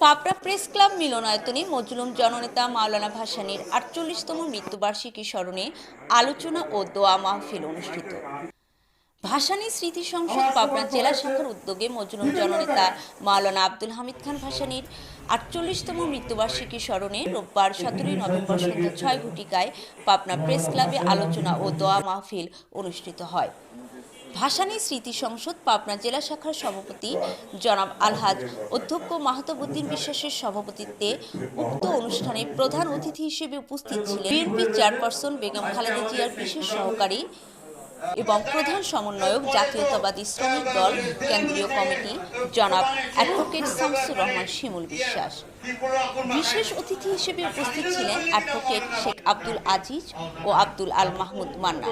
Pabna press club মিলনায়তনে মজলুম জননেতা মাওলানা ভাসানীর আটচল্লিশতম মৃত্যুবার্ষিকী স্মরণে আলোচনা ও দোয়া মাহফিল অনুষ্ঠিত। ভাসানী স্মৃতি সংসদ পাবনা জেলা শাখার উদ্যোগে মজলুম জননেতা মাওলানা আব্দুল হামিদ খান ভাসানীর আটচল্লিশতম মৃত্যুবার্ষিকী স্মরণে রোববার সতেরোই নভেম্বর সন্ধ্যা ছয় ঘটিকায় পাবনা প্রেস ক্লাবে আলোচনা ও দোয়া মাহফিল অনুষ্ঠিত হয়। ভাসানী স্মৃতি সংসদ পাবনা জেলা শাখার সভাপতি জনাব আলহাজ অধ্যক্ষ মাহতাবুদ্দিন বিশ্বাসের সভাপতিত্বে উক্ত অনুষ্ঠানে প্রধান অতিথি হিসেবে উপস্থিত ছিলেন বিএনপি চেয়ারপারসন বেগম খালেদা জিয়ার বিশেষ সহকারী এবং প্রধান সমন্বয়ক জাতীয়তাবাদী শ্রমিক দল, কেন্দ্রীয় কমিটি, জনাব অ্যাডভোকেট শামসুর রহমান শিমুল বিশ্বাস। বিশেষ অতিথি হিসেবে উপস্থিত ছিলেন অ্যাডভোকেট শেখ আব্দুল আজিজ ও আব্দুল আল মাহমুদ মান্না।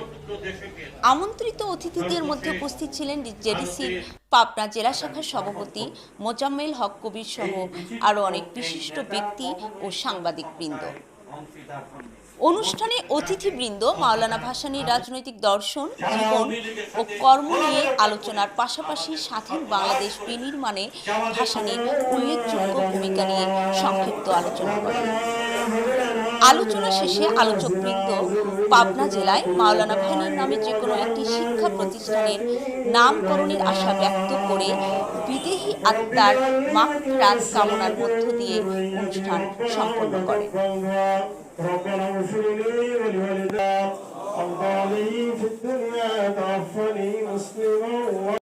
আমন্ত্রিত অতিথিদের মধ্যে উপস্থিত ছিলেন জেডিসি পাবনা জেলা শাখার সভাপতি মোজাম্মেল হক কবির সহ আরও অনেক বিশিষ্ট ব্যক্তি ও সাংবাদিকবৃন্দ। অনুষ্ঠানে অতিথিবৃন্দ মাওলানা ভাসানীর রাজনৈতিক দর্শন, জীবন ও কর্ম নিয়ে আলোচনার পাশাপাশি স্বাধীন বাংলাদেশ বিনির্মাণে ভাসানীর উল্লেখযোগ্য ভূমিকা নিয়ে সংক্ষিপ্ত আলোচনা করেন। আলোচনা শেষে আলোচকবৃন্দ পাবনা জেলায় মাওলানা ভানির নামে যে কোনো একটি শিক্ষা প্রতিষ্ঠানের নামকরণের আশা ব্যক্ত করে বিদেহী আত্মার মাফরাত কামনার মধ্য দিয়ে অনুষ্ঠান সম্পন্ন করেন ربنا اغفر لي ولوالدي